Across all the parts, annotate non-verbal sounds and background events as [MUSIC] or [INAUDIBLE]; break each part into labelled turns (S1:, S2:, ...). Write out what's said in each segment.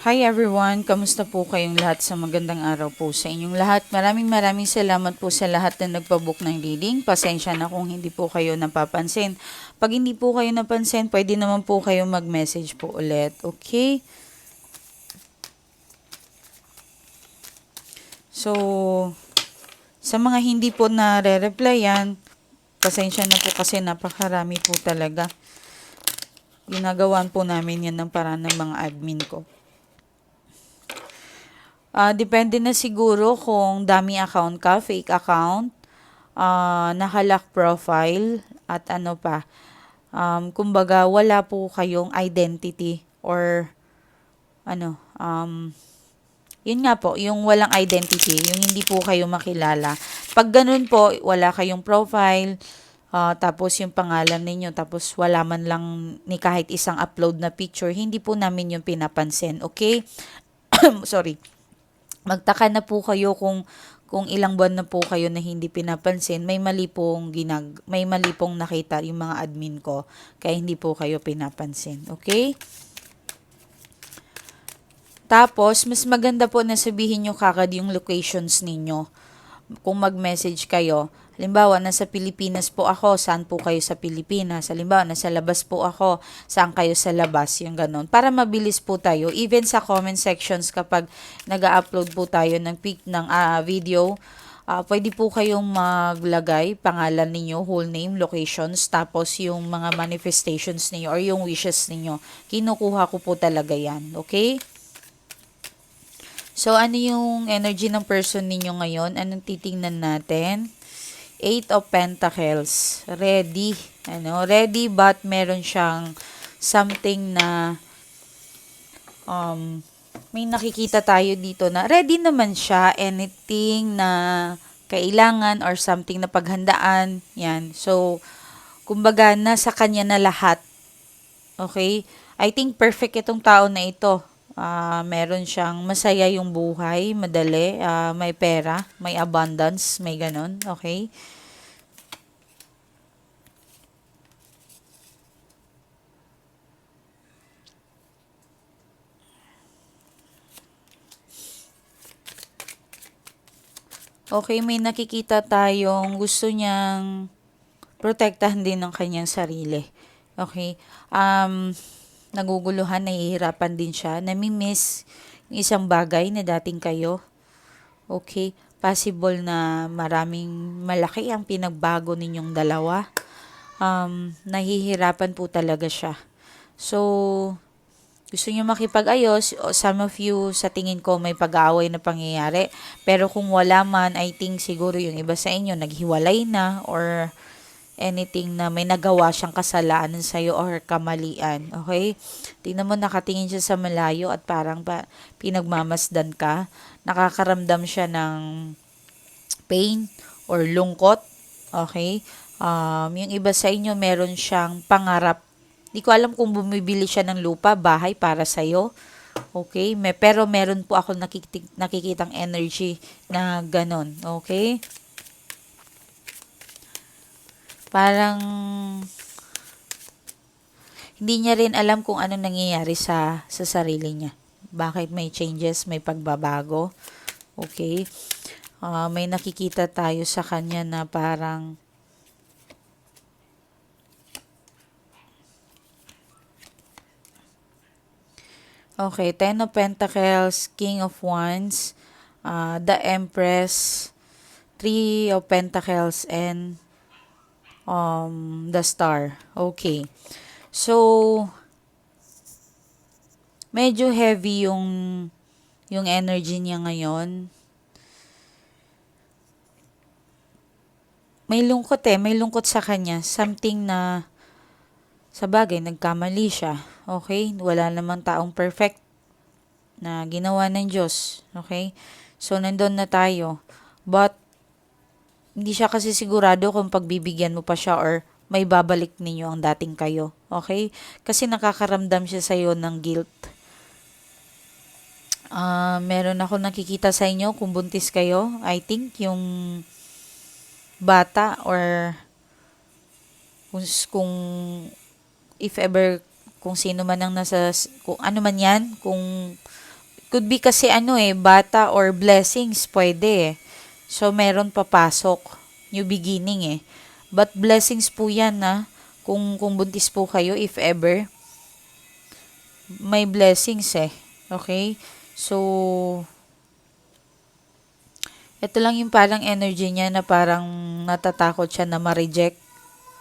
S1: Hi everyone, kamusta po kayong lahat sa magandang araw po sa inyong lahat. Maraming maraming salamat po sa lahat na nagpabook ng reading. Pasensya na kung hindi po kayo napapansin. Pag hindi po kayo napansin, pwede naman po kayo mag-message po ulit. Okay? So, sa mga hindi po na-replyan, pasensya na po kasi napakarami po talaga. Ginagawan po namin yan ng paraan ng mga admin ko. Ah, depende na siguro kung dami account ka, fake account, ah, nakalock profile, at ano pa. Um, kumbaga, wala po kayong identity or ano, um, yun nga po, yung walang identity, yung hindi po kayo makilala. Pag ganun po, wala kayong profile, ah, tapos yung pangalan ninyo, tapos wala man lang ni kahit isang upload na picture, hindi po namin yung pinapansin, okay? [COUGHS] Sorry magtaka na po kayo kung kung ilang buwan na po kayo na hindi pinapansin, may mali pong ginag may mali pong nakita yung mga admin ko kaya hindi po kayo pinapansin. Okay? Tapos, mas maganda po na sabihin nyo kagad yung locations ninyo. Kung mag-message kayo, Halimbawa, nasa Pilipinas po ako, saan po kayo sa Pilipinas? Halimbawa, nasa labas po ako, saan kayo sa labas? Yung ganun. Para mabilis po tayo. Even sa comment sections kapag nag upload po tayo ng, pic, ng uh, video, uh, pwede po kayong maglagay pangalan ninyo, whole name, locations, tapos yung mga manifestations ninyo or yung wishes ninyo. Kinukuha ko po talaga yan. Okay? So, ano yung energy ng person ninyo ngayon? Anong titingnan natin? Eight of Pentacles. Ready. Ano, ready but meron siyang something na um, may nakikita tayo dito na ready naman siya. Anything na kailangan or something na paghandaan. Yan. So, kumbaga, nasa kanya na lahat. Okay? I think perfect itong tao na ito. Uh, meron siyang masaya yung buhay, madali, uh, may pera, may abundance, may ganun, okay? Okay, may nakikita tayong gusto niyang protektahan din ng kanyang sarili. Okay? Um, naguguluhan, nahihirapan din siya, namimiss yung isang bagay na dating kayo. Okay, possible na maraming malaki ang pinagbago ninyong dalawa. Um, nahihirapan po talaga siya. So, gusto nyo makipag-ayos, some of you sa tingin ko may pag-aaway na pangyayari. Pero kung wala man, I think siguro yung iba sa inyo naghiwalay na or anything na may nagawa siyang kasalanan sa iyo or kamalian. Okay? Tingnan mo nakatingin siya sa malayo at parang pa, pinagmamasdan ka. Nakakaramdam siya ng pain or lungkot. Okay? Um, yung iba sa inyo meron siyang pangarap. Di ko alam kung bumibili siya ng lupa, bahay para sa iyo. Okay? May, pero meron po ako nakikita, nakikitang energy na ganon. Okay? Parang hindi niya rin alam kung ano nangyayari sa sa sarili niya. Bakit may changes, may pagbabago. Okay? Uh, may nakikita tayo sa kanya na parang Okay, Ten of Pentacles, King of Wands, uh, the Empress, Three of Pentacles, and um, the star. Okay. So, medyo heavy yung yung energy niya ngayon. May lungkot eh, may lungkot sa kanya. Something na sa bagay, nagkamali siya. Okay? Wala namang taong perfect na ginawa ng Diyos. Okay? So, nandun na tayo. But, hindi siya kasi sigurado kung pagbibigyan mo pa siya or may babalik ninyo ang dating kayo. Okay? Kasi nakakaramdam siya sa iyo ng guilt. Uh, meron ako nakikita sa inyo kung buntis kayo. I think yung bata or kung, kung if ever kung sino man ang nasa kung ano man yan kung could be kasi ano eh, bata or blessings, pwede eh. So, meron papasok. New beginning eh. But blessings po yan na kung, kung buntis po kayo, if ever. May blessings eh. Okay? So, ito lang yung parang energy niya na parang natatakot siya na ma-reject.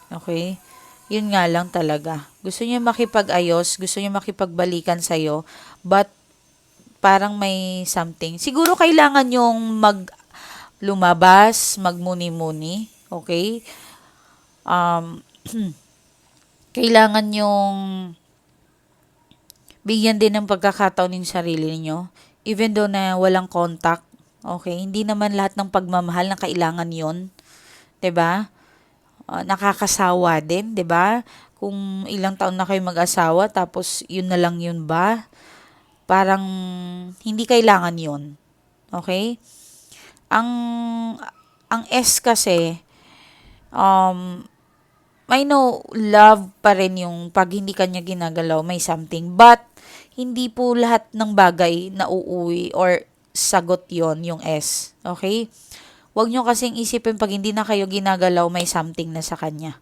S1: Okay? Yun nga lang talaga. Gusto niya makipag-ayos, gusto niya makipagbalikan sa'yo, but parang may something. Siguro kailangan yung mag lumabas, magmuni-muni, okay? Um, [CLEARS THROAT] kailangan yung bigyan din ng pagkakataon yung sarili niyo even though na walang contact Okay, hindi naman lahat ng pagmamahal na kailangan 'yon. 'Di ba? Uh, nakakasawa din, 'di ba? Kung ilang taon na kayo mag-asawa tapos 'yun na lang 'yun ba? Parang hindi kailangan 'yon. Okay? Ang ang S kasi um I know love pa rin yung pag hindi kanya ginagalaw may something but hindi po lahat ng bagay na uuwi or sagot yon yung S. Okay? Huwag nyo kasing isipin pag hindi na kayo ginagalaw, may something na sa kanya.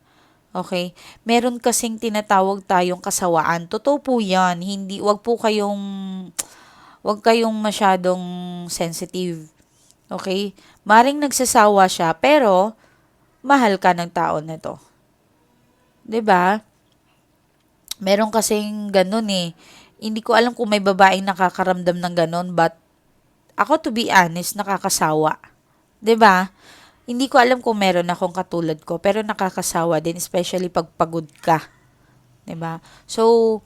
S1: Okay? Meron kasing tinatawag tayong kasawaan. Totoo po yan. Hindi, wag po kayong, wag kayong masyadong sensitive. Okay? Maring nagsasawa siya, pero, mahal ka ng tao na to. ba? Diba? Meron kasing ganun eh. Hindi ko alam kung may babaeng nakakaramdam ng ganun, but ako to be honest, nakakasawa. ba? Hindi ko alam kung meron akong katulad ko, pero nakakasawa din especially pag pagod ka. ba? So,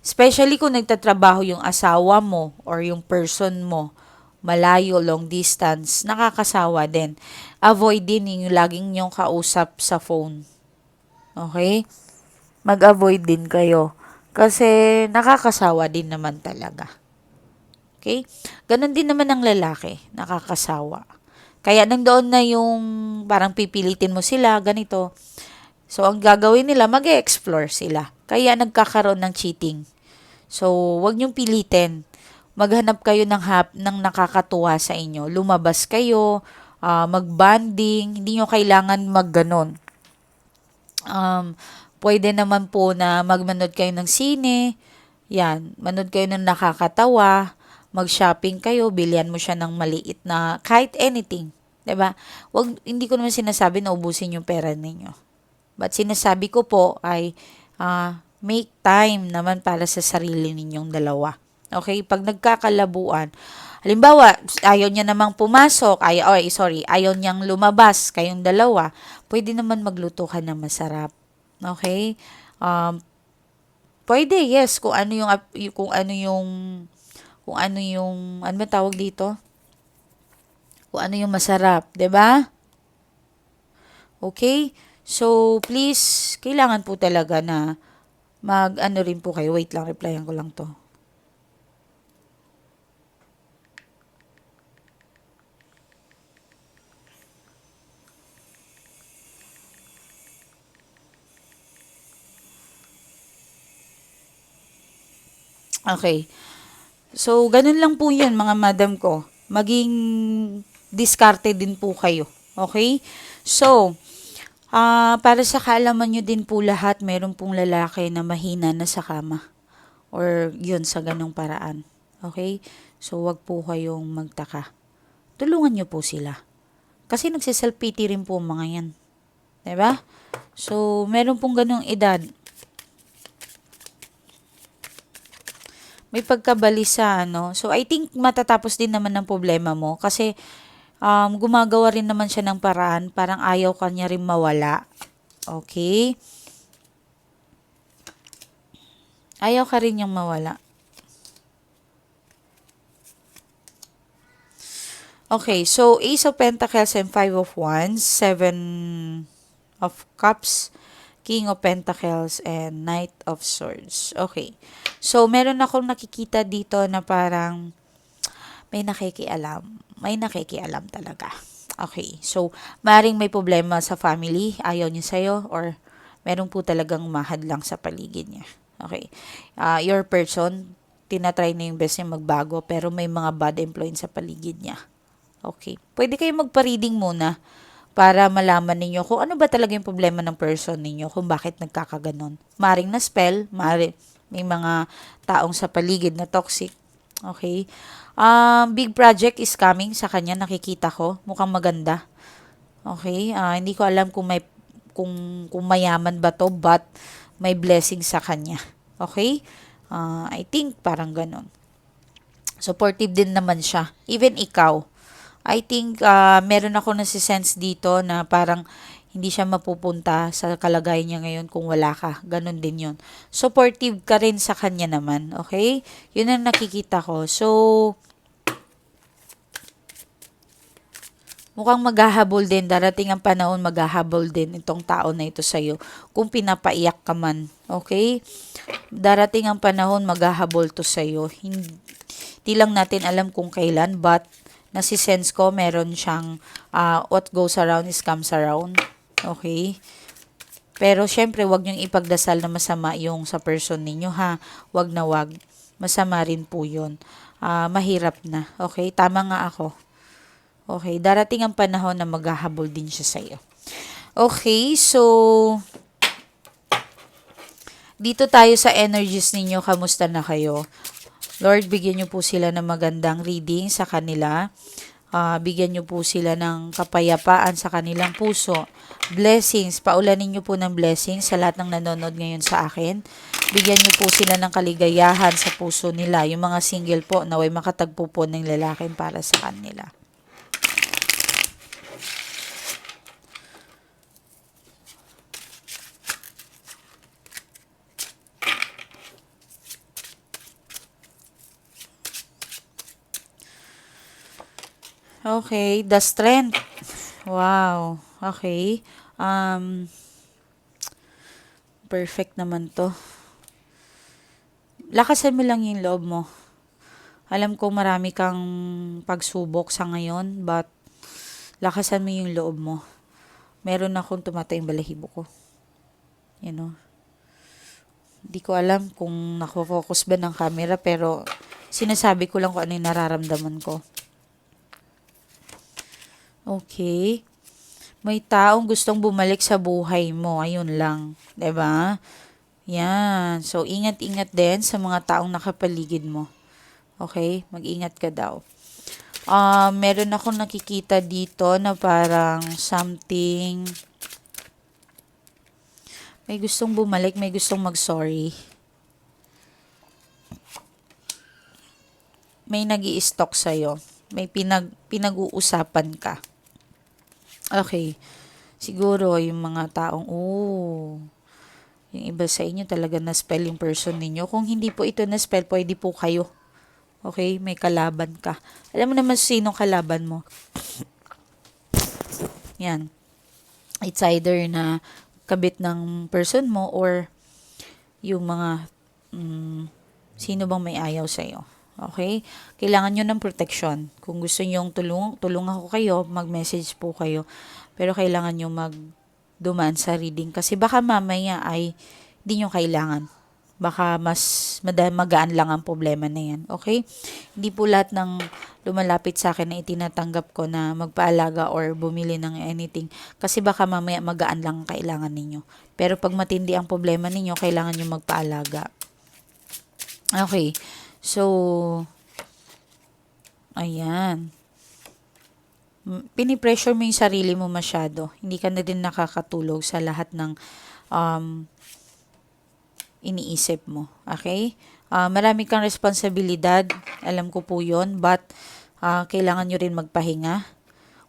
S1: especially kung nagtatrabaho yung asawa mo or yung person mo, malayo, long distance, nakakasawa din. Avoid din yung laging yung kausap sa phone. Okay? Mag-avoid din kayo. Kasi nakakasawa din naman talaga. Okay? Ganon din naman ang lalaki, nakakasawa. Kaya nandoon na yung parang pipilitin mo sila, ganito. So, ang gagawin nila, mag explore sila. Kaya nagkakaroon ng cheating. So, wag niyong pilitin. Maghanap kayo ng, hap, ng nakakatuwa sa inyo. Lumabas kayo, uh, mag-banding. Hindi nyo kailangan magganon. Um, pwede naman po na magmanood kayo ng sine. Yan, manood kayo ng nakakatawa mag-shopping kayo, bilyan mo siya ng maliit na kahit anything. 'di ba? Wag hindi ko naman sinasabi na ubusin yung pera ninyo. But sinasabi ko po ay uh, make time naman para sa sarili ninyong dalawa. Okay? Pag nagkakalabuan, halimbawa, ayaw niya namang pumasok, ay, oh, sorry, ayaw niyang lumabas, kayong dalawa, pwede naman magluto ka na masarap. Okay? Um, pwede, yes, kung ano yung, kung ano yung kung ano yung, ano ba tawag dito? Kung ano yung masarap, ba? Okay? So, please, kailangan po talaga na mag, ano rin po kayo. Wait lang, replyan ko lang to. Okay. So, ganun lang po yan mga madam ko. Maging diskarte din po kayo. Okay? So, uh, para sa kaalaman nyo din po lahat, meron pong lalaki na mahina na sa kama. Or yun, sa ganong paraan. Okay? So, wag po kayong magtaka. Tulungan nyo po sila. Kasi nagsiself-pity rin po mga yan. ba? Diba? So, meron pong ganong edad. May pagkabalisa, ano. So, I think matatapos din naman ng problema mo kasi um, gumagawa rin naman siya ng paraan, parang ayaw kanya rin mawala. Okay? Ayaw ka rin yung mawala. Okay, so Ace of Pentacles and Five of Wands, Seven of Cups, King of Pentacles, and Knight of Swords. Okay. So, meron akong nakikita dito na parang may nakikialam. May nakikialam talaga. Okay. So, maring may problema sa family, ayaw niya sa'yo, or meron po talagang mahad lang sa paligid niya. Okay. Uh, your person, tinatry na yung best niya magbago pero may mga bad influence sa paligid niya. Okay. Pwede kayo magpa-reading muna para malaman ninyo kung ano ba talaga yung problema ng person ninyo, kung bakit nagkakaganon. Maring na spell, maring may mga taong sa paligid na toxic. Okay. Um, big project is coming sa kanya, nakikita ko. Mukhang maganda. Okay. Ah, hindi ko alam kung may kung, kung mayaman ba to, but may blessing sa kanya. Okay? Ah, I think parang ganon. Supportive din naman siya. Even ikaw. I think ah, meron ako nasi-sense dito na parang hindi siya mapupunta sa kalagayan niya ngayon kung wala ka. Ganon din yun. Supportive ka rin sa kanya naman. Okay? Yun ang nakikita ko. So, mukhang maghahabol din. Darating ang panahon maghahabol din itong tao na ito sa'yo. Kung pinapaiyak ka man. Okay? Darating ang panahon maghahabol to sa'yo. Hindi, hindi lang natin alam kung kailan but nasisense ko meron siyang uh, what goes around is comes around. Okay? Pero syempre, wag niyong ipagdasal na masama yung sa person ninyo ha. Wag na wag. Masama rin po yun. Ah, mahirap na. Okay? Tama nga ako. Okay, darating ang panahon na maghahabol din siya sa iyo. Okay, so dito tayo sa energies ninyo. Kamusta na kayo? Lord, bigyan niyo po sila ng magandang reading sa kanila. Ah, bigyan niyo po sila ng kapayapaan sa kanilang puso. Blessings, paulanin niyo po ng blessings sa lahat ng nanonood ngayon sa akin. Bigyan niyo po sila ng kaligayahan sa puso nila. Yung mga single po, naway makatagpo po ng lalaki para sa kanila. Okay, the strength. Wow. Okay. Um, perfect naman to. Lakasan mo lang yung loob mo. Alam ko marami kang pagsubok sa ngayon, but lakasan mo yung loob mo. Meron akong tumatay yung balahibo ko. You know? Hindi ko alam kung nakofocus ba ng camera, pero sinasabi ko lang kung ano yung nararamdaman ko. Okay. May taong gustong bumalik sa buhay mo. Ayun lang. ba? Yan. So, ingat-ingat din sa mga taong nakapaligid mo. Okay? Mag-ingat ka daw. Uh, meron ako nakikita dito na parang something may gustong bumalik, may gustong mag-sorry. May nag i stalk sa'yo. May pinag, pinag-uusapan ka. Okay. Siguro, yung mga taong, oh, yung iba sa inyo talaga na-spell yung person ninyo. Kung hindi po ito na-spell, pwede po kayo. Okay? May kalaban ka. Alam mo naman sino kalaban mo. Yan. It's either na kabit ng person mo or yung mga um, sino bang may ayaw sa'yo. Okay? Kailangan nyo ng protection. Kung gusto nyo tulung, tulungan ko kayo, mag-message po kayo. Pero kailangan nyo mag dumaan sa reading. Kasi baka mamaya ay hindi nyo kailangan. Baka mas magaan lang ang problema na yan. Okay? Hindi po lahat ng lumalapit sa akin na itinatanggap ko na magpaalaga or bumili ng anything. Kasi baka mamaya magaan lang ang kailangan ninyo. Pero pag matindi ang problema ninyo, kailangan nyo magpaalaga. Okay. So, ayan. Pinipressure mo yung sarili mo masyado. Hindi ka na din nakakatulog sa lahat ng um, iniisip mo. Okay? Uh, marami kang responsibilidad. Alam ko po yon But, uh, kailangan nyo rin magpahinga.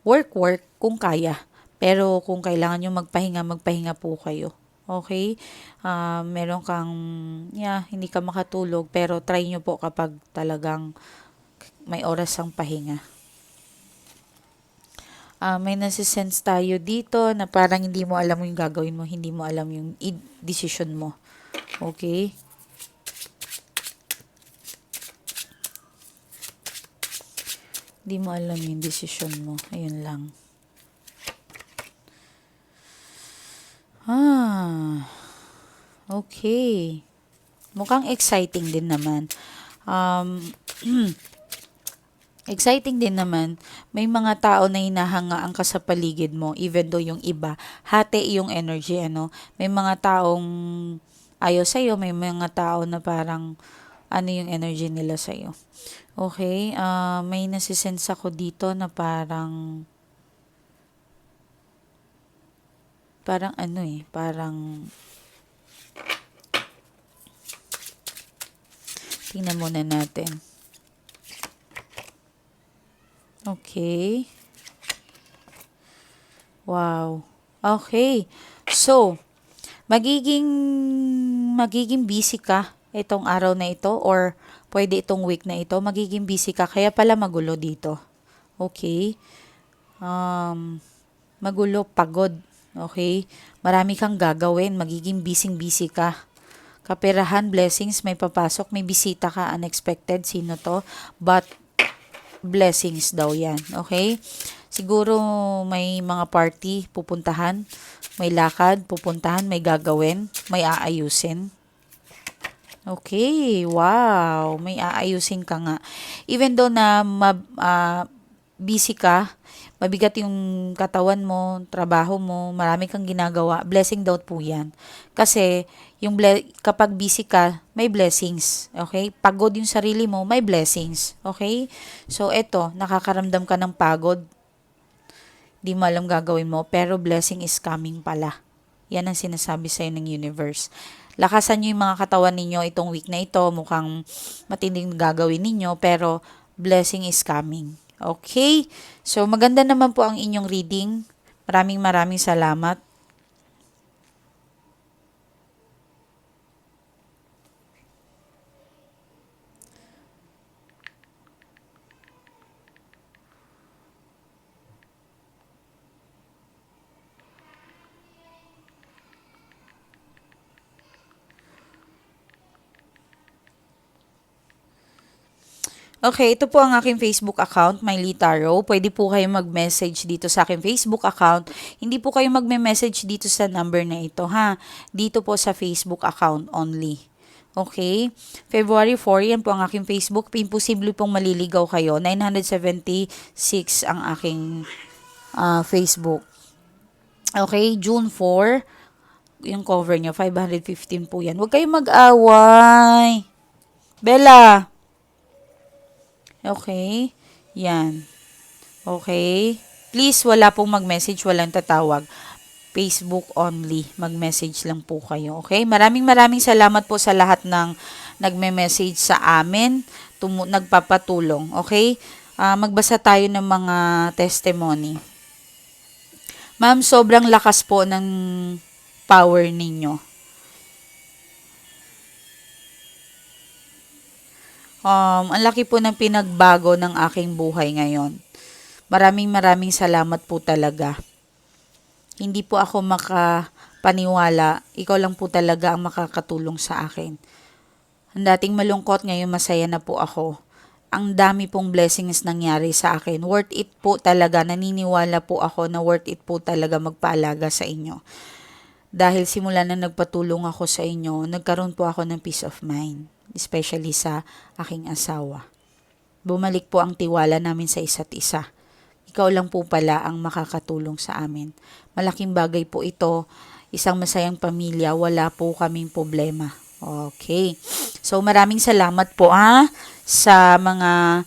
S1: Work, work, kung kaya. Pero kung kailangan nyo magpahinga, magpahinga po kayo. Okay? Uh, meron kang, yeah, hindi ka makatulog, pero try nyo po kapag talagang may oras ang pahinga. Uh, may nasisense tayo dito na parang hindi mo alam yung gagawin mo, hindi mo alam yung decision mo. Okay? Hindi mo alam yung decision mo. Ayun lang. Ah, okay. Mukhang exciting din naman. Um, exciting din naman, may mga tao na hinahangaan ka sa paligid mo, even though yung iba, hati yung energy, ano. May mga taong ayaw sa'yo, may mga tao na parang ano yung energy nila sa'yo. Okay, ah may nasisense ako dito na parang parang ano eh, parang tingnan muna natin. Okay. Wow. Okay. So, magiging magiging busy ka itong araw na ito or pwede itong week na ito, magiging busy ka kaya pala magulo dito. Okay? Um, magulo, pagod. Okay? Marami kang gagawin, magiging busy-busy ka. Kaperahan, blessings, may papasok, may bisita ka, unexpected, sino to? But, blessings daw yan. Okay? Siguro may mga party pupuntahan, may lakad pupuntahan, may gagawin, may aayusin. Okay, wow, may aayusin ka nga. Even though na mab, ah, busy ka, mabigat yung katawan mo, trabaho mo, marami kang ginagawa, blessing daw po yan. Kasi, yung ble- kapag busy ka, may blessings. Okay? Pagod yung sarili mo, may blessings. Okay? So, eto, nakakaramdam ka ng pagod, di mo alam gagawin mo, pero blessing is coming pala. Yan ang sinasabi sa'yo ng universe. Lakasan nyo yung mga katawan ninyo itong week na ito. Mukhang matinding gagawin ninyo, pero blessing is coming. Okay? So, maganda naman po ang inyong reading. Maraming maraming salamat. Okay, ito po ang aking Facebook account, Miley Taro. Pwede po kayo mag-message dito sa aking Facebook account. Hindi po kayo magme-message dito sa number na ito, ha? Dito po sa Facebook account only. Okay? February 4, yan po ang aking Facebook. Imposible pong maliligaw kayo. 976 ang aking ah, Facebook. Okay, June 4, yung cover nyo, 515 po yan. Huwag kayong mag-away. Bella! Okay? Yan. Okay? Please, wala pong mag-message, walang tatawag. Facebook only. Mag-message lang po kayo. Okay? Maraming maraming salamat po sa lahat ng nagme-message sa amin, tumu- nagpapatulong. Okay? Ah, magbasa tayo ng mga testimony. Ma'am, sobrang lakas po ng power ninyo. Um, ang laki po ng pinagbago ng aking buhay ngayon. Maraming maraming salamat po talaga. Hindi po ako makapaniwala. Ikaw lang po talaga ang makakatulong sa akin. Ang dating malungkot, ngayon masaya na po ako. Ang dami pong blessings nangyari sa akin. Worth it po talaga. Naniniwala po ako na worth it po talaga magpaalaga sa inyo. Dahil simula na nagpatulong ako sa inyo, nagkaroon po ako ng peace of mind. Especially sa aking asawa. Bumalik po ang tiwala namin sa isa't isa. Ikaw lang po pala ang makakatulong sa amin. Malaking bagay po ito. Isang masayang pamilya, wala po kaming problema. Okay. So maraming salamat po ha sa mga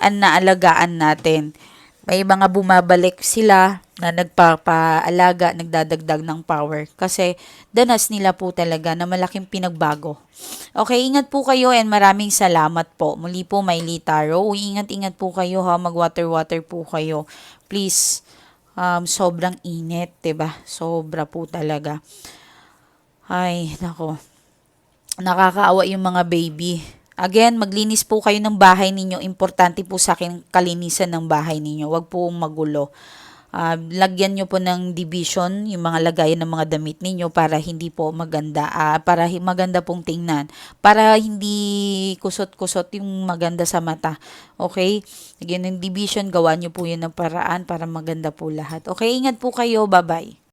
S1: an naalagaan natin. May mga bumabalik sila na nagpapaalaga, nagdadagdag ng power. Kasi danas nila po talaga na malaking pinagbago. Okay, ingat po kayo and maraming salamat po. Muli po, Miley Taro. Ingat-ingat po kayo ha, mag-water-water po kayo. Please, um, sobrang init, ba? Sobra po talaga. Ay, nako. Nakakaawa yung mga baby. Again, maglinis po kayo ng bahay ninyo. Importante po sa akin kalinisan ng bahay ninyo. Huwag po magulo. Uh, lagyan nyo po ng division yung mga lagayan ng mga damit ninyo para hindi po maganda, uh, para maganda pong tingnan. Para hindi kusot-kusot yung maganda sa mata. Okay? Lagyan ng division, gawa nyo po yun ng paraan para maganda po lahat. Okay, ingat po kayo. Bye-bye.